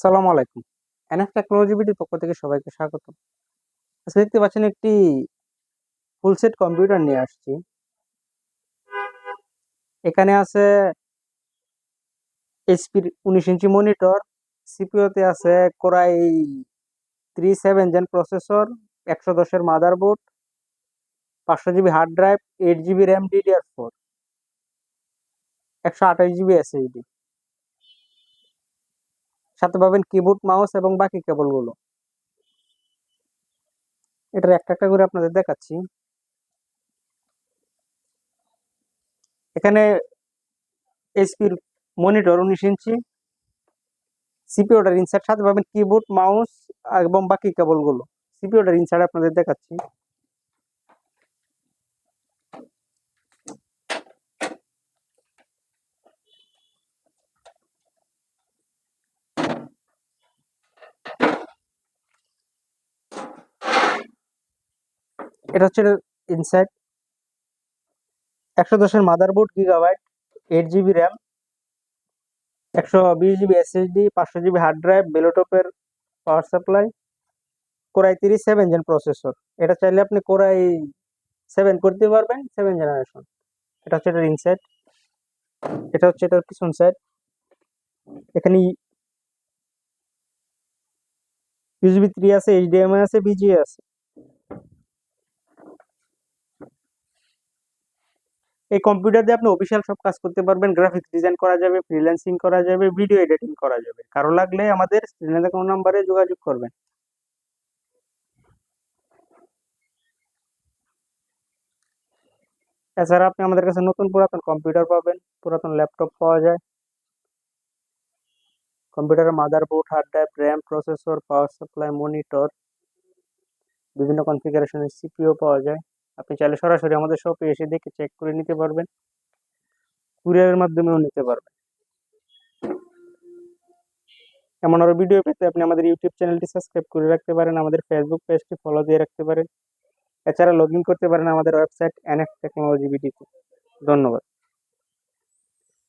আসসালামু আলাইকুম। NF technology বিডির পক্ষ থেকে সবাইকে স্বাগত। আজকে দেখতে পাচ্ছেন একটি ফুল সেট কম্পিউটার নিয়ে আসছি। এখানে আছে এইচপির উনিশ ইঞ্চি মনিটর সিপিওতে আছে core i three seven gen processor একশো দশের মাদারবোর্ড পাঁচশো GB hard drive eight GB RAM DDR four একশো আঠাশ জিবি এসএসডি সাথে পাবেন কিবোর্ড মাউস এবং বাকি কেবলগুলো। এটার একটা একটা করে আপনাদের দেখাচ্ছি। এখানে এইচপির মনিটর উনিশ ইঞ্চি। সিপিওটার ইনসার্ট সাথে পাবেন কিবোর্ড মাউস এবং বাকি কেবলগুলো। সিপিওটার ইনসার্ট আপনাদের দেখাচ্ছি। এটা হচ্ছে ইনসাইড একশো দশের motherboard Gigabyte eight GB RAM একশো বিশ জিবি এসএসডি পাঁচশো জিবি হার্ড ড্রাইভ বেলোটপের পাওয়ার সাপ্লাই কোরাই তিরিশ সেভেন জেন প্রসেসর এটা চাইলে আপনি কোরাই সেভেন করতে পারবেন সেভেন জেনারেশন এটা হচ্ছে এটার ইনসাইড এটা হচ্ছে এটার পিছন সাইড এখানে ইউজিবি থ্রি আছে এইচডিএমআই আছে বিজিএ আছে। এই কম্পিউটার দিয়ে আপনি অফিসিয়াল সব কাজ করতে পারবেন। গ্রাফিক্স ডিজাইন করা যাবে ফ্রিল্যান্সিং করা যাবে ভিডিও এডিটিং করা যাবে। কারও লাগলে আমাদের স্ক্রিনে দেখানো নাম্বারে যোগাযোগ করবেন। এছাড়া আপনি আমাদের কাছে নতুন পুরাতন কম্পিউটার পাবেন। পুরাতন ল্যাপটপ পাওয়া যায়। কম্পিউটারের motherboard hard drive RAM processor power supply monitor বিভিন্ন কনফিগারেশনের সিপিও পাওয়া যায়। আপনি চাইলে সরাসরি আমাদের শপে এসে দেখে চেক করে নিতে পারবেন। কুরিয়ারের মাধ্যমেও নিতে পারবেন। এমন আরও ভিডিও পেতে আপনি আমাদের ইউটিউব চ্যানেলটি সাবস্ক্রাইব করে রাখতে পারেন, আমাদের ফেসবুক পেজটি ফলো দিয়ে রাখতে পারেন। এছাড়া লগ করতে পারেন আমাদের ওয়েবসাইট এনএফ টেকনোলজি ভিডিওতে ধন্যবাদ।